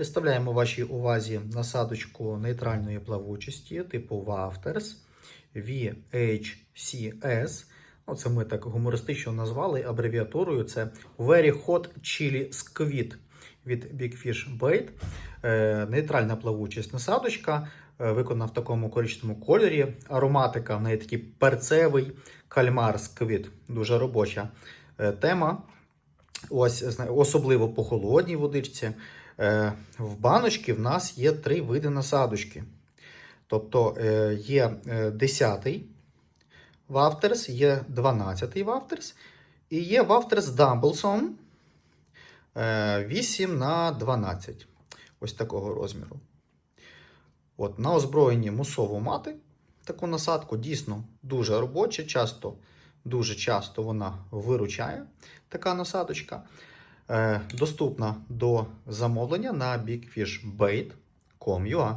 Представляємо вашій увазі насадочку нейтральної плавучості типу Wafters VHCS. Ну, це ми так гумористично назвали абревіатурою. Це Very Hot Chili Squid від Big Fish Bait. Е, нейтральна плавучість насадочка, е, виконана в такому коричневому кольорі. Ароматика в неї такий перцевий кальмар сквід. Дуже робоча е, тема. Ось особливо по холодній водичці. Е, В баночці в нас є три види насадочки. Тобто е, є 10-й вафтерс, є 12-й вафтерс і є вафтерс Дамблсон 8 на 12. Ось такого розміру. От, на озброєнні мусово мати таку насадку. Дійсно дуже робоча. Часто, дуже часто вона виручає така насадочка. Е, доступна до замовлення на bigfishbait.com.ua